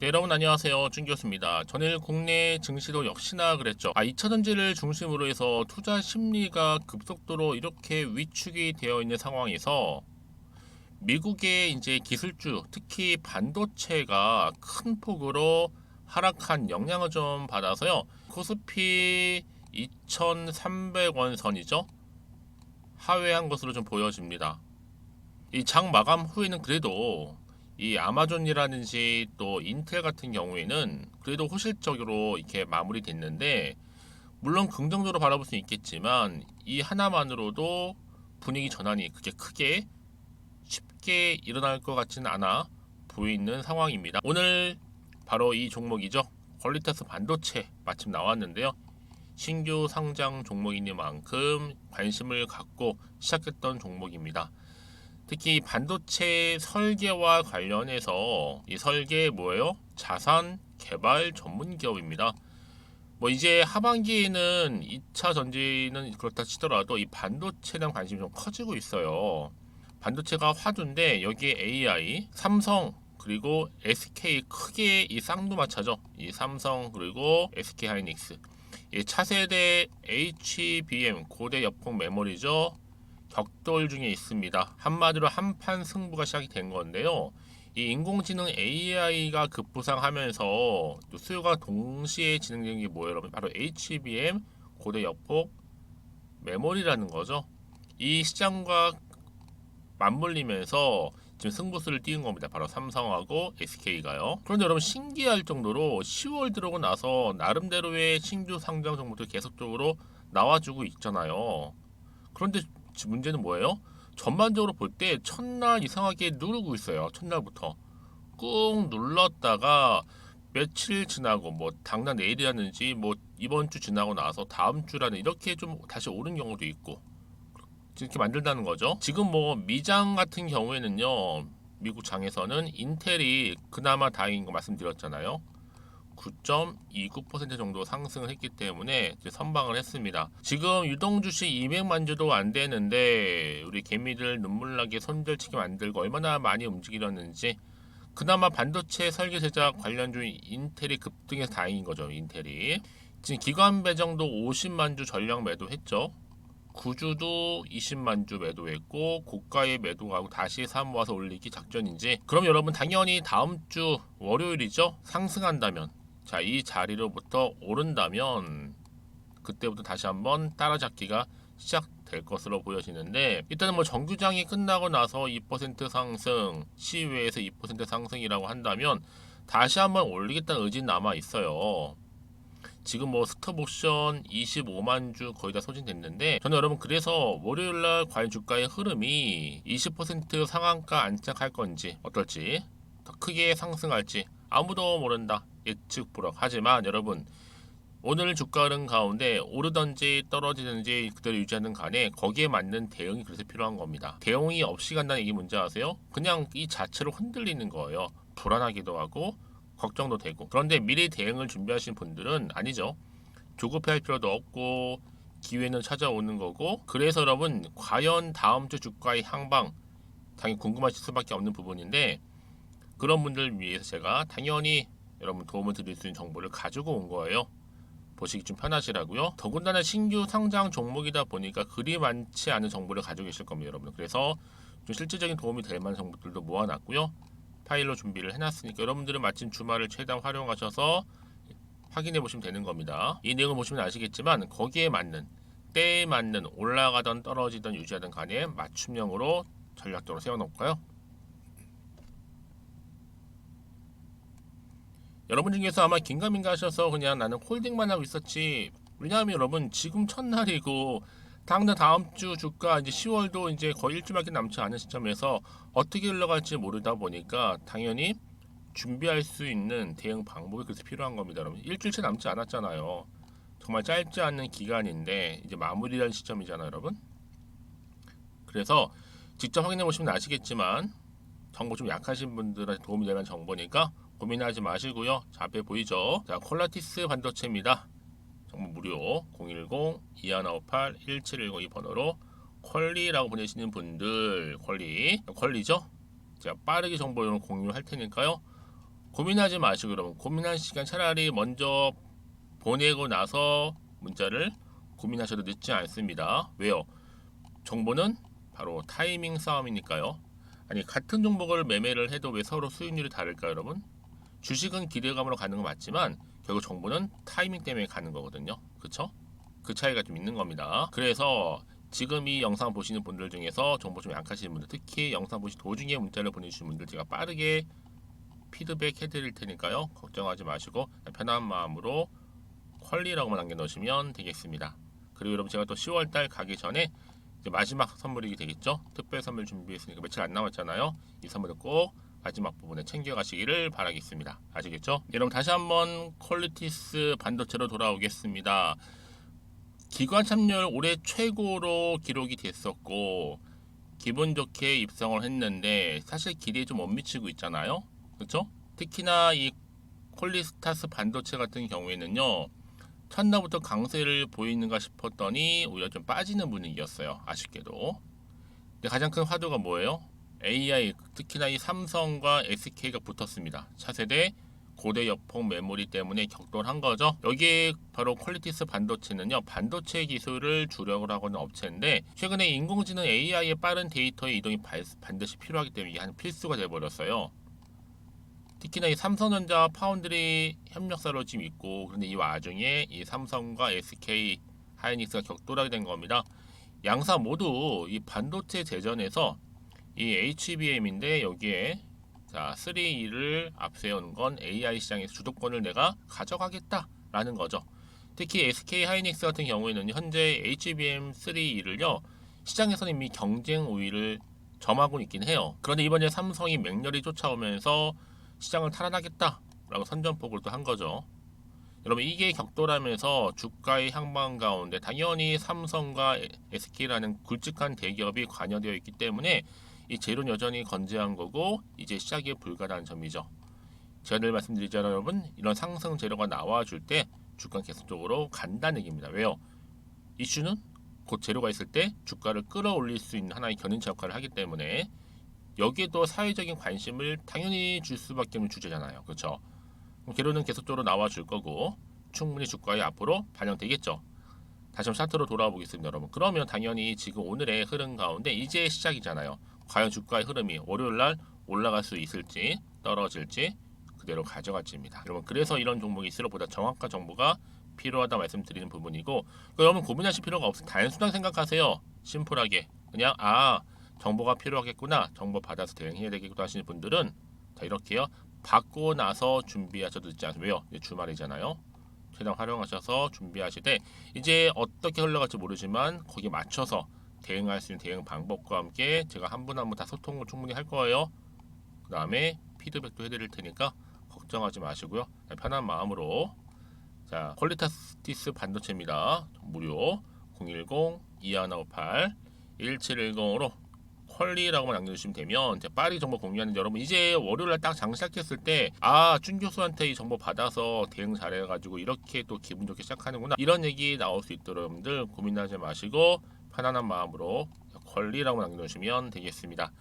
네, 여러분 안녕하세요. 준 교수입니다. 전일 국내 증시도 역시나 그랬죠. 아, 2차 전지를 중심으로 해서 투자 심리가 급속도로 이렇게 위축이 되어 있는 상황에서 미국의 이제 기술주, 특히 반도체가 큰 폭으로 하락한 영향을 좀 받아서요. 코스피 2,300원 선이죠. 하회한 것으로 좀 보여집니다. 이 장 마감 후에는 그래도 이 아마존이라든지 또 인텔 같은 경우에는 그래도 호실적으로 이렇게 마무리됐는데 물론 긍정적으로 바라볼 수 있겠지만 이 하나만으로도 분위기 전환이 그렇게 크게 쉽게 일어날 것 같지는 않아 보이는 상황입니다. 오늘 바로 이 종목이죠. 퀄리타스 반도체 마침 나왔는데요. 신규 상장 종목이니 만큼 관심을 갖고 시작했던 종목입니다. 특히 반도체 설계와 관련해서 이 설계 뭐예요? 자산 개발 전문 기업입니다. 뭐 이제 하반기에는 2차 전지는 그렇다 치더라도 이 반도체에 대한 관심이 좀 커지고 있어요. 반도체가 화두인데 여기에 AI, 삼성 그리고 SK 크게 이 쌍두마차죠. 이 삼성 그리고 SK 하이닉스. 이 차세대 HBM 고대 옆봉 메모리죠. 격돌 중에 있습니다. 한마디로 한판 승부가 시작이 된 건데요. 이 인공지능 AI가 급부상하면서 또 수요가 동시에 진행되는 게 뭐예요, 여러분? 바로 HBM 고대 옆폭 메모리라는 거죠. 이 시장과 맞물리면서 지금 승부수를 띄운 겁니다. 바로 삼성하고 SK가요. 그런데 여러분 신기할 정도로 10월 들어오고 나서 나름대로의 신규 상장 정보들 계속적으로 나와주고 있잖아요. 그런데 문제는 뭐예요? 전반적으로 볼 때 첫날 이상하게 누르고 있어요. 첫날부터 꾹 눌렀다가 며칠 지나고 뭐 당장 내일이라든지 뭐 이번 주 지나고 나서 다음 주라는 이렇게 좀 다시 오른 경우도 있고 이렇게 만들다는 거죠. 지금 뭐 미장 같은 경우에는요. 미국 장에서는 인텔이 그나마 다행인 거 말씀드렸잖아요. 9.29% 정도 상승을 했기 때문에 선방을 했습니다. 지금 유동 주식 200만 주도 안 되는데 우리 개미들 눈물나게 손절치게 만들고 얼마나 많이 움직이렸는지 그나마 반도체 설계 제작 관련주인 인텔이 급등해서 다행인 거죠. 인텔이 지금 기관 배정도 50만 주 전량 매도했죠. 구주도 20만 주 매도했고 고가의 매도하고 다시 사 모아서 올리기 작전인지 그럼 여러분 당연히 다음 주 월요일이죠 상승한다면 자, 이 자리로부터 오른다면 그때부터 다시 한번 따라잡기가 시작될 것으로 보여지는데 일단은 뭐 정규장이 끝나고 나서 2% 상승, 시외에서 2% 상승이라고 한다면 다시 한번 올리겠다는 의지 남아 있어요. 지금 뭐 스톱옵션 25만 주 거의 다 소진됐는데 저는 여러분 그래서 월요일날 과연 주가의 흐름이 20% 상한가 안착할 건지 어떨지 더 크게 상승할지 아무도 모른다. 예측 불허. 하지만 여러분 오늘 주가 흐름 가운데 오르든지 떨어지든지 그대로 유지하는 간에 거기에 맞는 대응이 그래서 필요한 겁니다. 대응이 없이 간다는 얘기 문제 아세요? 그냥 이 자체로 흔들리는 거예요. 불안하기도 하고 걱정도 되고 그런데 미래 대응을 준비하신 분들은 아니죠. 조급해할 필요도 없고 기회는 찾아오는 거고 그래서 여러분 과연 다음 주 주가의 향방 당연히 궁금하실 수밖에 없는 부분인데 그런 분들 위해서 제가 당연히 여러분 도움을 드릴 수 있는 정보를 가지고 온 거예요. 보시기 좀 편하시라고요. 더군다나 신규 상장 종목이다 보니까 그리 많지 않은 정보를 가지고 계실 겁니다, 여러분. 그래서 좀 실질적인 도움이 될 만한 정보들도 모아놨고요. 파일로 준비를 해놨으니까 여러분들은 마침 주말을 최대한 활용하셔서 확인해 보시면 되는 겁니다. 이 내용을 보시면 아시겠지만 거기에 맞는 때에 맞는 올라가던 떨어지던 유지하던 간에 맞춤형으로 전략적으로 세워놓을까요? 여러분 중에서 아마 긴가민가 하셔서 그냥 나는 홀딩만 하고 있었지. 왜냐하면 여러분 지금 첫날이고 당장 다음 주 주가 이제 10월도 이제 거의 일주일밖에 남지 않은 시점에서 어떻게 흘러갈지 모르다 보니까 당연히 준비할 수 있는 대응 방법이 그래서 필요한 겁니다, 여러분. 일주일째 남지 않았잖아요. 정말 짧지 않은 기간인데 이제 마무리할 시점이잖아요, 여러분. 그래서 직접 확인해 보시면 아시겠지만 정보 좀 약하신 분들한테 도움이 되는 정보니까 고민하지 마시고요. 자, 앞에 보이죠? 자, 콜라티스 반도체입니다. 정말 무료 010-2158-1710 이 번호로 퀄리라고 보내시는 분들 퀄리 퀄리죠? 제가 빠르게 정보를 공유할 테니까요. 고민하지 마시고 여러분 고민할 시간 차라리 먼저 보내고 나서 문자를 고민하셔도 늦지 않습니다. 왜요? 정보는 바로 타이밍 싸움이니까요. 아니 같은 종목을 매매를 해도 왜 서로 수익률이 다를까요, 여러분? 주식은 기대감으로 가는 건 맞지만 결국 정보는 타이밍 때문에 가는 거거든요. 그쵸? 그 차이가 좀 있는 겁니다. 그래서 지금 이 영상 보시는 분들 중에서 정보 좀 약하신 분들 특히 영상 보시 도중에 문자를 보내주신 분들 제가 빠르게 피드백 해드릴 테니까요. 걱정하지 마시고 편한 마음으로 퀄리라고만 남겨놓으시면 되겠습니다. 그리고 여러분 제가 또 10월달 가기 전에 이제 마지막 선물이 되겠죠. 특별 선물 준비했으니까 며칠 안 남았잖아요. 이 선물을 꼭 마지막 부분에 챙겨가시기를 바라겠습니다. 아시겠죠? 여러분 다시 한번 퀄리티스 반도체로 돌아오겠습니다. 기관 참여율 올해 최고로 기록이 됐었고 기분 좋게 입성을 했는데 사실 기대에 좀 못 미치고 있잖아요. 그렇죠? 특히나 이 콜리스타스 반도체 같은 경우에는요. 첫날부터 강세를 보이는가 싶었더니 오히려 좀 빠지는 분위기였어요. 아쉽게도. 근데 가장 큰 화두가 뭐예요? AI 특히나 이 삼성과 SK가 붙었습니다. 차세대 고대 여폭 메모리 때문에 격돌한 거죠. 여기에 바로 퀄리티스 반도체는요. 반도체 기술을 주력을 하고 있는 업체인데 최근에 인공지능 AI의 빠른 데이터의 이동이 발- 반드시 필요하기 때문에 이게 한 필수가 돼 버렸어요. 특히나 이 삼성전자 파운드리 협력사로 지금 있고 그런데 이 와중에 이 삼성과 SK 하이닉스가 격돌하게 된 겁니다. 양사 모두 이 반도체 대전에서 이 HBM인데 여기에 자 3E를 앞세우는 건 AI 시장에서 주도권을 내가 가져가겠다라는 거죠. 특히 SK 하이닉스 같은 경우에는 현재 HBM 3E를요 시장에서는 이미 경쟁 우위를 점하고 있긴 해요. 그런데 이번에 삼성이 맹렬히 쫓아오면서 시장을 탈환하겠다라고 선전포고를 또 한 거죠. 여러분 이게 격돌하면서 주가의 향방 가운데 당연히 삼성과 SK라는 굵직한 대기업이 관여되어 있기 때문에 이 재료는 여전히 건재한 거고 이제 시작이 불가라는 점이죠. 제가 늘 말씀드리잖아요, 여러분. 이런 상승 재료가 나와줄 때 주가 계속적으로 간다는 얘기입니다. 왜요? 이슈는 곧 재료가 있을 때 주가를 끌어올릴 수 있는 하나의 견인차 역할을 하기 때문에 여기에도 사회적인 관심을 당연히 줄 수밖에 없는 주제잖아요. 그렇죠? 재료는 계속적으로 나와줄 거고 충분히 주가에 앞으로 반영되겠죠. 다시 한번 차트로 돌아와 보겠습니다, 여러분. 그러면 당연히 지금 오늘의 흐름 가운데 이제 시작이잖아요. 과연 주가의 흐름이 월요일 날 올라갈 수 있을지 떨어질지 그대로 가져갈지입니다. 여러분 그래서 이런 종목이 있을수록 보다 정확한 정보가 필요하다 말씀드리는 부분이고 여러분 고민하실 필요가 없어요. 단순하게 생각하세요. 심플하게 그냥 아 정보가 필요하겠구나 정보 받아서 대응해야 되겠구나 하시는 분들은 자 이렇게요. 받고 나서 준비하셔도. 왜요? 이제 주말이잖아요. 최대한 활용하셔서 준비하시되 이제 어떻게 흘러갈지 모르지만 거기에 맞춰서 대응할 수 있는 대응 방법과 함께 제가 한 분 한 분 다 소통을 충분히 할 거예요. 그 다음에 피드백도 해드릴 테니까 걱정하지 마시고요. 편한 마음으로 자 퀄리타스티스 반도체입니다. 무료 010-2158 1710으로 퀄리라고만 남겨주시면 되면 이제 빠르게 정보 공유하는 여러분 이제 월요일날 딱 장 시작했을 때 아 준 교수한테 이 정보 받아서 대응 잘해가지고 이렇게 또 기분 좋게 시작하는구나 이런 얘기 나올 수 있도록 여러분들 고민하지 마시고 편안한 마음으로 권리라고 남겨주시면 되겠습니다.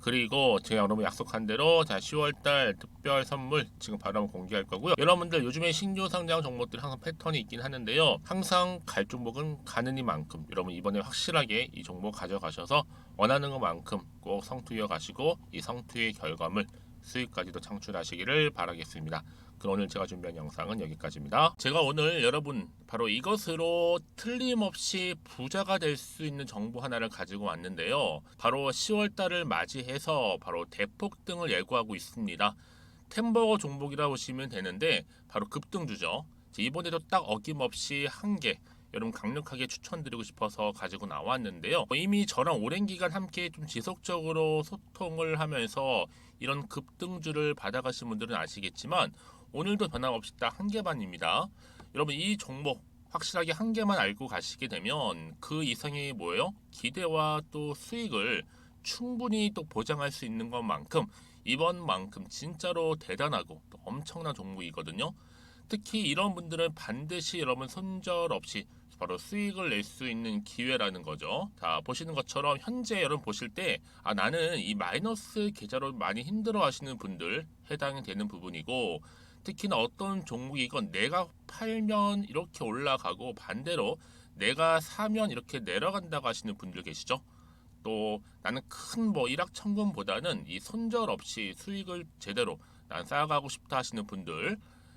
그리고 제가 여러분 약속한 대로 자 10월달 특별 선물 지금 바로 한번 공개할 거고요. 여러분들 요즘에 신규 상장 종목들 항상 패턴이 있긴 하는데요. 항상 갈 종목은 가는 이만큼 여러분 이번에 확실하게 이 종목 가져가셔서 원하는 것만큼 꼭 성투해 가시고 이 성투의 결과물 수익까지도 창출하시기를 바라겠습니다. 그럼 오늘 제가 준비한 영상은 여기까지입니다. 제가 오늘 여러분 바로 이것으로 틀림없이 부자가 될 수 있는 정보 하나를 가지고 왔는데요. 바로 10월 달을 맞이해서 바로 대폭등을 예고하고 있습니다. 템버거 종목이라고 보시면 되는데 바로 급등주죠. 이번에도 딱 어김없이 한 개 여러분 강력하게 추천드리고 싶어서 가지고 나왔는데요. 이미 저랑 오랜 기간 함께 좀 지속적으로 소통을 하면서 이런 급등주를 받아가신 분들은 아시겠지만 오늘도 변함없이 딱 한 개만입니다. 여러분 이 종목 확실하게 한 개만 알고 가시게 되면 그 이상이 뭐예요? 기대와 또 수익을 충분히 또 보장할 수 있는 것만큼 이번만큼 진짜로 대단하고 또 엄청난 종목이거든요. 특히 이런 분들은 반드시 여러분 손절 없이 바로 수익을 낼 수 있는 기회라는 거죠. 자, 보시는 것처럼 현재 여러분 보실 때 아, 나는 이 마이너스 계좌로 많이 힘들어 하시는 분들 해당이 되는 부분이고 특히나 어떤 종목이건 내가 팔면 이렇게 올라가고 반대로 내가 사면 이렇게 내려간다고 하시는 분들 계시죠. 또 나는 큰 뭐 일확천금보다는 이 손절 없이 수익을 제대로 난 쌓아가고 싶다 하시는 분들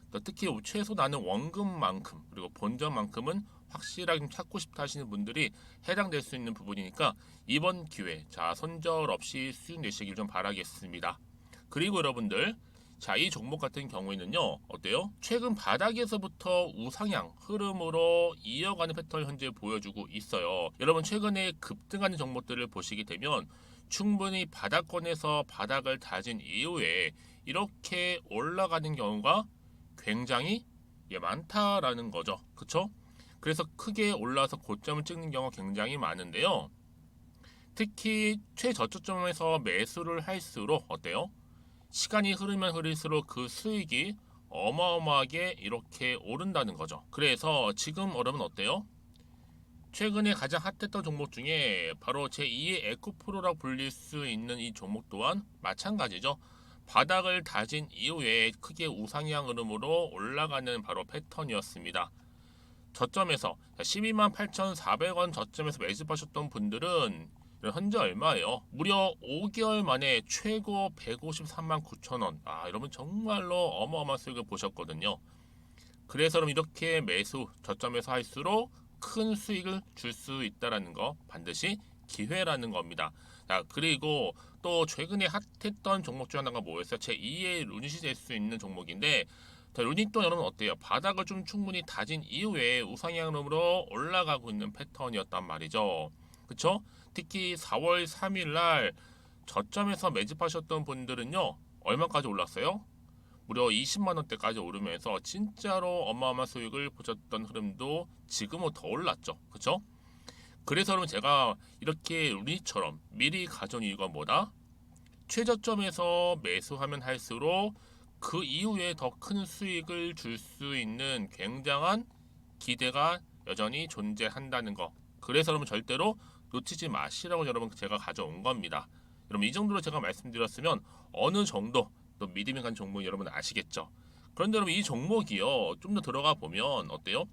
또 특히 최소 나는 원금만큼 그리고 본전만큼은 확실하게 좀 찾고 싶다 하시는 분들이 해당될 수 있는 부분이니까 이번 기회 자 손절 없이 수익 내시길 좀 바라겠습니다. 그리고 여러분들 자, 이 종목 같은 경우에는요, 어때요? 최근 바닥에서부터 우상향 흐름으로 이어가는 패턴을 현재 보여주고 있어요. 여러분, 최근에 급등하는 종목들을 보시게 되면 충분히 바닥권에서 바닥을 다진 이후에 이렇게 올라가는 경우가 굉장히 예, 많다라는 거죠. 그쵸? 그래서 크게 올라서 고점을 찍는 경우가 굉장히 많은데요. 특히 최저점에서 매수를 할수록 어때요? 시간이 흐르면 흐를수록 그 수익이 어마어마하게 이렇게 오른다는 거죠. 그래서 지금 여러분 어때요? 최근에 가장 핫했던 종목 중에 바로 제2의 에코프로라고 불릴 수 있는 이 종목 또한 마찬가지죠. 바닥을 다진 이후에 크게 우상향 흐름으로 올라가는 바로 패턴이었습니다. 저점에서 12만 8,400원 저점에서 매집하셨던 분들은 현재 얼마예요? 무려 5개월 만에 최고 153만 9천 원. 아, 여러분 정말로 어마어마한 수익을 보셨거든요. 그래서 여러분 이렇게 매수 저점에서 할수록 큰 수익을 줄 수 있다라는 거 반드시 기회라는 겁니다. 자, 그리고 또 최근에 핫했던 종목 중 하나가 뭐였어요? 제 2의 루닛이 될 수 있는 종목인데 자, 루닛도 여러분 어때요? 바닥을 좀 충분히 다진 이후에 우상향으로 올라가고 있는 패턴이었단 말이죠. 그쵸? 특히 4월 3일 날 저점에서 매집하셨던 분들은요. 얼마까지 올랐어요? 무려 20만 원대까지 오르면서 진짜로 어마어마한 수익을 보셨던 흐름도 지금은 더 올랐죠. 그쵸? 그래서 여러분 제가 이렇게 루닛처럼 미리 가져온 이유가 뭐다? 최저점에서 매수하면 할수록 그 이후에 더 큰 수익을 줄 수 있는 굉장한 기대가 여전히 존재한다는 거. 그래서 여러분 절대로 놓치지 마시라고 여러분 제가 가져온 겁니다. 여러분 이 정도로 제가 말씀드렸으면 어느 정도 또 믿음이 간 종목 여러분 아시겠죠? 그런데 여러분 이 종목이요 좀 더 들어가 보면 어때요?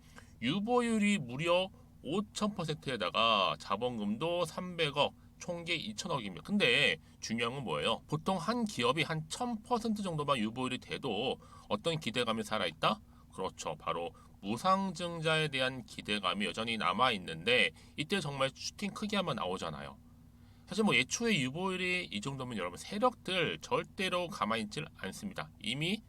유보율이 무려 5,000%에다가 자본금도 300억 총계 2천억입니다. 근데 중요한 건 뭐예요? 보통 한 기업이 한 1000% 정도만 유보율이 돼도 어떤 기대감이 살아있다? 그렇죠. 바로 무상증자에 대한 기대감이 여전히 남아 있는데 이때 정말 슈팅 크게 하면 나오잖아요. 사실 뭐 예초에 유보율이 이 정도면 여러분 세력들 절대로 가만히 있질 않습니다. 이미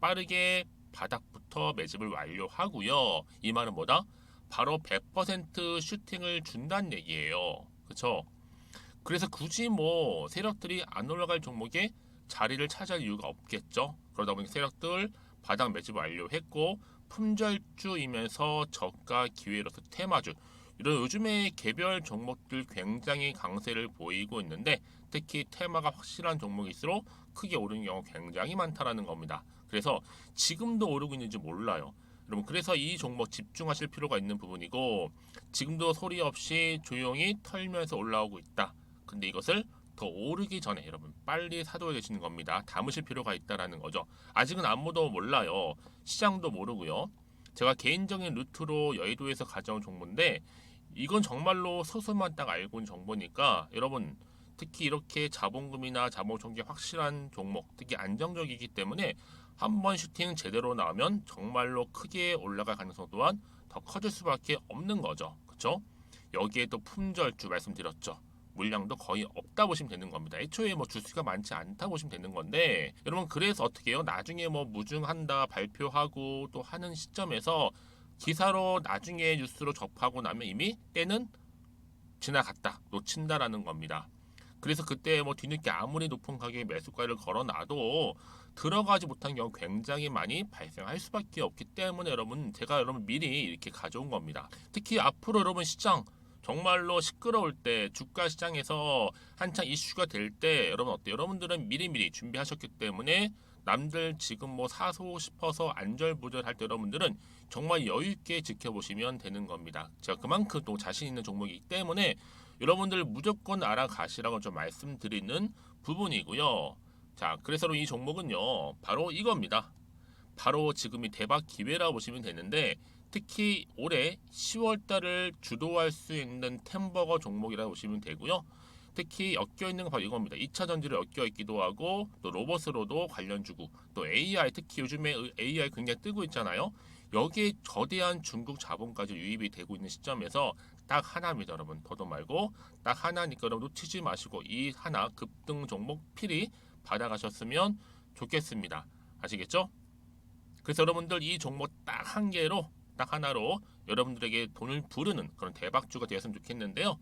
빠르게 바닥부터 매집을 완료하고요. 이 말은 뭐다? 바로 100% 슈팅을 준다는 얘기예요. 그렇죠? 그래서 굳이 뭐 세력들이 안 올라갈 종목에 자리를 차지할 이유가 없겠죠. 그러다 보니 세력들 바닥 매집 완료했고 품절주이면서 저가 기회로서 테마주 이런 요즘에 개별 종목들 굉장히 강세를 보이고 있는데 특히 테마가 확실한 종목일수록 크게 오르는 경우 굉장히 많다라는 겁니다. 그래서 지금도 오르고 있는지 몰라요. 여러분 그래서 이 종목 집중하실 필요가 있는 부분이고 지금도 소리 없이 조용히 털면서 올라오고 있다. 근데 이것을 더 오르기 전에 여러분 빨리 사둬야 되시는 겁니다. 담으실 필요가 있다라는 거죠. 아직은 아무도 몰라요. 시장도 모르고요. 제가 개인적인 루트로 여의도에서 가져온 정보인데 이건 정말로 소수만 딱 알고 있는 정보니까 여러분 특히 이렇게 자본금이나 자본 총계 확실한 종목 특히 안정적이기 때문에 한 번 슈팅 제대로 나오면 정말로 크게 올라갈 가능성 또한 더 커질 수밖에 없는 거죠. 그렇죠? 여기에 또 품절주 말씀드렸죠. 물량도 거의 없다 보시면 되는 겁니다. 애초에 뭐 주수가 많지 않다 보시면 되는 건데 여러분 그래서 어떻게 해요? 나중에 뭐 무증한다 발표하고 또 하는 시점에서 기사로 나중에 뉴스로 접하고 나면 이미 때는 지나갔다 놓친다라는 겁니다. 그래서 그때 뭐 뒤늦게 아무리 높은 가격에 매수가를 걸어놔도 들어가지 못한 경우 굉장히 많이 발생할 수밖에 없기 때문에 여러분 제가 여러분 미리 이렇게 가져온 겁니다. 특히 앞으로 여러분 시장 정말로 시끄러울 때 주가 시장에서 한창 이슈가 될 때 여러분 어때요? 여러분들은 미리미리 준비하셨기 때문에 남들 지금 뭐 사소 싶어서 안절부절할 때 여러분들은 정말 여유 있게 지켜보시면 되는 겁니다. 제가 그만큼 또 자신 있는 종목이기 때문에 여러분들 무조건 알아가시라고 좀 말씀드리는 부분이고요. 자, 그래서 이 종목은요, 바로 이겁니다. 바로 지금이 대박 기회라 보시면 되는데 특히 올해 10월 달을 주도할 수 있는 템버거 종목이라고 보시면 되고요. 특히 엮여 있는 건 바로 이겁니다. 2차 전지를 엮여 있기도 하고 또 로봇으로도 관련 주고 또 AI 특히 요즘에 AI 굉장히 뜨고 있잖아요. 여기에 저대한 중국 자본까지 유입이 되고 있는 시점에서 딱 하나입니다, 여러분. 더도 말고 딱 하나니까 여러분 놓치지 마시고 이 하나 급등 종목 필히 받아가셨으면 좋겠습니다. 아시겠죠? 그래서 여러분들 이 종목 딱 한 개로 딱 하나로 여러분들에게 돈을 부르는 그런 대박주가 되었으면 좋겠는데요.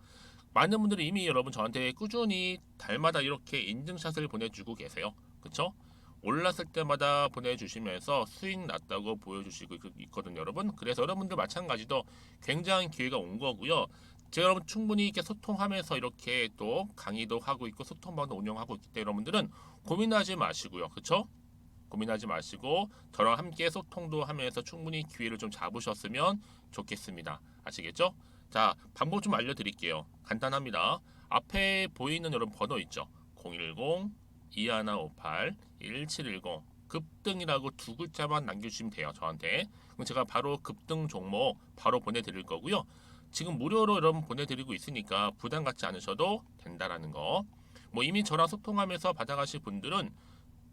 많은 분들이 이미 여러분 저한테 꾸준히 달마다 이렇게 인증샷을 보내주고 계세요. 그쵸? 올랐을 때마다 보내주시면서 수익 났다고 보여주시고 있거든요, 여러분. 그래서 여러분들 마찬가지도 굉장한 기회가 온 거고요. 제가 여러분 충분히 이렇게 소통하면서 이렇게 또 강의도 하고 있고 소통방도 운영하고 있기 때문에 여러분들은 고민하지 마시고요. 그쵸? 고민하지 마시고 저랑 함께 소통도 하면서 충분히 기회를 좀 잡으셨으면 좋겠습니다. 아시겠죠? 자, 방법 좀 알려드릴게요. 간단합니다. 앞에 보이는 여러분 번호 있죠? 010 2158 1710 급등이라고 두 글자만 남겨주시면 돼요. 저한테. 그럼 제가 바로 급등 종목 바로 보내드릴 거고요. 지금 무료로 여러분 보내드리고 있으니까 부담 갖지 않으셔도 된다라는 거. 뭐 이미 저랑 소통하면서 받아가실 분들은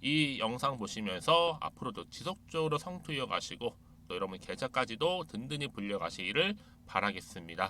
이 영상 보시면서 앞으로도 지속적으로 성투 이어가시고 또 여러분 계좌까지도 든든히 불려 가시기를 바라겠습니다.